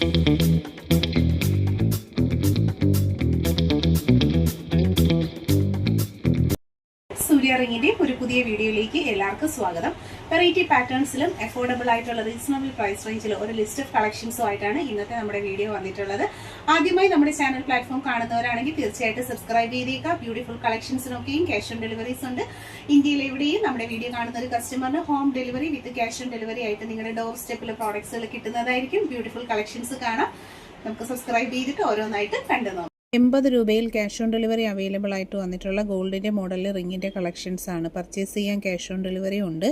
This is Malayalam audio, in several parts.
Música റിങ്ങിന്റെ ഒരു പുതിയ വീഡിയോയിലേക്ക് എല്ലാവർക്കും സ്വാഗതം. വെറൈറ്റി പാറ്റേൺസിലും അഫോർഡബിൾ ആയിട്ടുള്ള റീസണബിൾ പ്രൈസ് റേഞ്ചിൽ ഒരു ലിസ്റ്റ് ഓഫ് കളക്ഷൻസും ആയിട്ടാണ് ഇന്നത്തെ നമ്മുടെ വീഡിയോ വന്നിട്ടുള്ളത്. ആദ്യമായി നമ്മുടെ ചാനൽ പ്ലാറ്റ്ഫോം കാണുന്നവരാണെങ്കിൽ തീർച്ചയായിട്ടും സബ്സ്ക്രൈബ് ചെയ്തേക്കുക. ബ്യൂട്ടിഫുൾ കളക്ഷൻസിനൊക്കെയും ക്യാഷ് ഓൺ ഡെലിവറീസ് ഉണ്ട്. ഇന്ത്യയിൽ എവിടെയും നമ്മുടെ വീഡിയോ കാണുന്ന ഒരു കസ്റ്റമറിന് home delivery with cash on delivery ആയിട്ട് നിങ്ങളുടെ ഡോർ സ്റ്റെപ്പിൽ പ്രോഡക്ട്സുകൾ കിട്ടുന്നതായിരിക്കും. ബ്യൂട്ടിഫുൾ കളക്ഷൻസ് കാണാം. നമുക്ക് സബ്സ്ക്രൈബ് ചെയ്തിട്ട് ഓരോന്നായിട്ട് കണ്ടു എൺപത് രൂപയിൽ ക്യാഷ് ഓൺ ഡെലിവറി അവൈലബിൾ ആയിട്ട് വന്നിട്ടുള്ള ഗോൾഡിന്റെ മോഡലിൽ റിങ്ങിന്റെ കളക്ഷൻസ് ആണ് പർച്ചേസ് ചെയ്യാൻ ക്യാഷ് ഓൺ ഡെലിവറി ഉണ്ട്.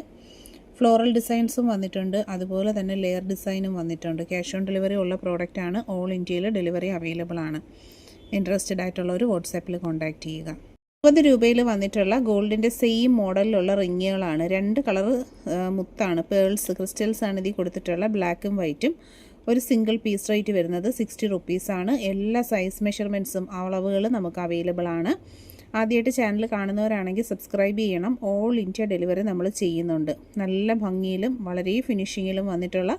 ഫ്ലോറൽ ഡിസൈൻസും വന്നിട്ടുണ്ട്. അതുപോലെ തന്നെ ലെയർ ഡിസൈനും വന്നിട്ടുണ്ട്. ക്യാഷ് ഓൺ ഡെലിവറി ഉള്ള പ്രോഡക്റ്റ് ആണ് ഓൾ ഇന്ത്യയിൽ ഡെലിവറി അവൈലബിൾ ആണ്. ഇൻട്രസ്റ്റഡ് ആയിട്ടുള്ളവർ വാട്സാപ്പിൽ കോൺടാക്റ്റ് ചെയ്യുക. മുപ്പത് രൂപയിൽ വന്നിട്ടുള്ള ഗോൾഡിന്റെ സെയിം മോഡലിലുള്ള റിങ്ങുകളാണ്. രണ്ട് കളർ മുത്താണ്. പേൾസ് ക്രിസ്റ്റൽസ് ആണ് ഇതിൽ കൊടുത്തിട്ടുള്ള. ബ്ലാക്കും വൈറ്റും. ഒരു സിംഗിൾ പീസ് റേറ്റ് വരുന്നത് സിക്സ്റ്റി റുപ്പീസാണ് എല്ലാ സൈസ് മെഷർമെന്റ്സും അളവുകളും നമുക്ക് അവൈലബിൾ ആണ്. ആദ്യമായിട്ട് ചാനൽ കാണുന്നവരാണെങ്കിൽ സബ്സ്ക്രൈബ് ചെയ്യണം. ഓൾ ഇന്ത്യ ഡെലിവറി നമ്മൾ ചെയ്യുന്നുണ്ട്. നല്ല ഭംഗിയിലും വളരെ ഫിനിഷിങ്ങിലും വന്നിട്ടുള്ള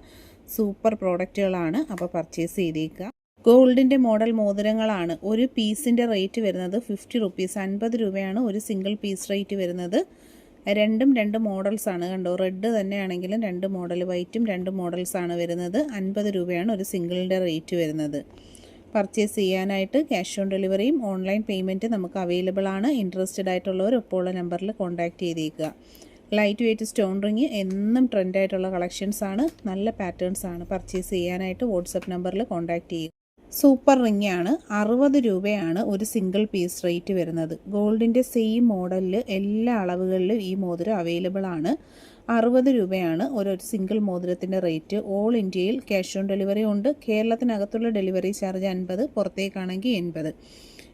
സൂപ്പർ പ്രോഡക്റ്റുകളാണ് അപ്പോൾ പർച്ചേസ് ചെയ്തേക്കുക. ഗോൾഡിന്റെ മോഡൽ മോതിരങ്ങളാണ്. ഒരു പീസിന്റെ റേറ്റ് വരുന്നത് ഫിഫ്റ്റി റുപ്പീസ് അൻപത് രൂപയാണ് ഒരു സിംഗിൾ പീസ് റേറ്റ് വരുന്നത്. രണ്ടും രണ്ട് മോഡൽസ് ആണ് കണ്ടോ? റെഡ് തന്നെയാണെങ്കിലും രണ്ട് മോഡൽ വൈറ്റും രണ്ട് മോഡൽസ് ആണ് വരുന്നത്. അൻപത് രൂപയാണ് ഒരു സിംഗിളിന്റെ റേറ്റ് വരുന്നത്. പർച്ചേസ് ചെയ്യാനായിട്ട് ക്യാഷ് ഓൺ ഡെലിവറിയും ഓൺലൈൻ പേയ്മെന്റ് നമുക്ക് അവൈലബിൾ ആണ്. ഇൻട്രസ്റ്റഡ് ആയിട്ടുള്ളവർ ഇപ്പോൾ ഉള്ള നമ്പറിൽ കോൺടാക്റ്റ് ചെയ്തേക്കുക. ലൈറ്റ് വെയ്റ്റ് സ്റ്റോൺ റിങ് എന്നും ട്രെൻഡായിട്ടുള്ള കളക്ഷൻസാണ് നല്ല പാറ്റേൺസാണ് പർച്ചേസ് ചെയ്യാനായിട്ട് വാട്സപ്പ് നമ്പറിൽ കോൺടാക്റ്റ് ചെയ്യുക. സൂപ്പർ റിംഗ് ആണ് അറുപത് രൂപയാണ് ഒരു സിംഗിൾ പീസ് റേറ്റ് വരുന്നത്. ഗോൾഡിന്റെ സെയിം മോഡലിൽ എല്ലാ അളവുകളിലും ഈ മോതിരം അവൈലബിൾ ആണ്. അറുപത് രൂപയാണ് ഒരു സിംഗിൾ മോതിരത്തിന്റെ റേറ്റ്. ഓൾ ഇന്ത്യയിൽ ക്യാഷ് ഓൺ ഡെലിവറി ഉണ്ട്. കേരളത്തിനകത്തുള്ള ഡെലിവറി ചാർജ് അൻപത് പുറത്തേക്കാണെങ്കിൽ എൺപത്.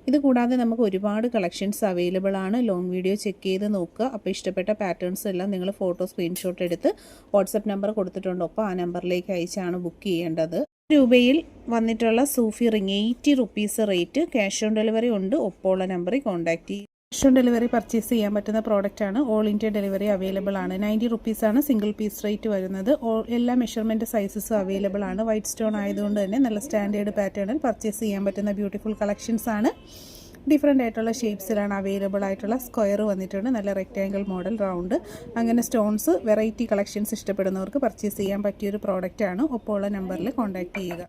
ഇത് കൂടാതെ നമുക്ക് ഒരുപാട് കളക്ഷൻസ് അവൈലബിൾ ആണ്. ലോങ് വീഡിയോ ചെക്ക് ചെയ്ത് നോക്കുക. അപ്പോൾ ഇഷ്ടപ്പെട്ട പാറ്റേൺസ് എല്ലാം നിങ്ങൾ ഫോട്ടോ സ്ക്രീൻഷോട്ട് എടുത്ത് വാട്സപ്പ് നമ്പർ കൊടുത്തിട്ടുണ്ട്. അപ്പോൾ ആ നമ്പറിലേക്ക് അയച്ചാണ് ബുക്ക് ചെയ്യേണ്ടത്. രൂപയിൽ വന്നിട്ടുള്ള സൂഫി ring eighty rupees rate cash on delivery ഉണ്ട്. ഒപ്പോള നമ്പറിൽ കോൺടാക്ട് ചെയ്യും. ക്യാഷ് ഓൺ ഡെലിവറി പർച്ചേസ് ചെയ്യാൻ പറ്റുന്ന പ്രോഡക്റ്റ് ആണ്. ഓൾ ഇന്ത്യ ഡെലിവറി അവൈലബിൾ ആണ്. നയന്റി ആണ് സിംഗിൾ പീസ് റേറ്റ് വരുന്നത്. എല്ലാ മെഷർമെന്റ് സൈസസും അവൈലബിൾ ആണ്. വൈറ്റ് സ്റ്റോൺ ആയതുകൊണ്ട് തന്നെ നല്ല സ്റ്റാൻഡേർഡ് പാറ്റേണിൽ പർച്ചേസ് ചെയ്യാൻ പറ്റുന്ന ബ്യൂട്ടിഫുൾ കളക്ഷൻസ് ആണ്. ഡിഫറെന്റ് ആയിട്ടുള്ള ഷേപ്സിലാണ് അവൈലബിൾ ആയിട്ടുള്ള സ്ക്വയർ വന്നിട്ടുണ്ട്. നല്ല റെക്റ്റാങ്കിൾ മോഡൽ റൗണ്ട് അങ്ങനെ സ്റ്റോൺസ് വെറൈറ്റി കളക്ഷൻസ് ഇഷ്ടപ്പെടുന്നവർക്ക് പർച്ചേസ് ചെയ്യാൻ പറ്റിയൊരു പ്രോഡക്റ്റാണ് ഒപ്പമുള്ള നമ്പറിൽ കോൺടാക്റ്റ് ചെയ്യുക.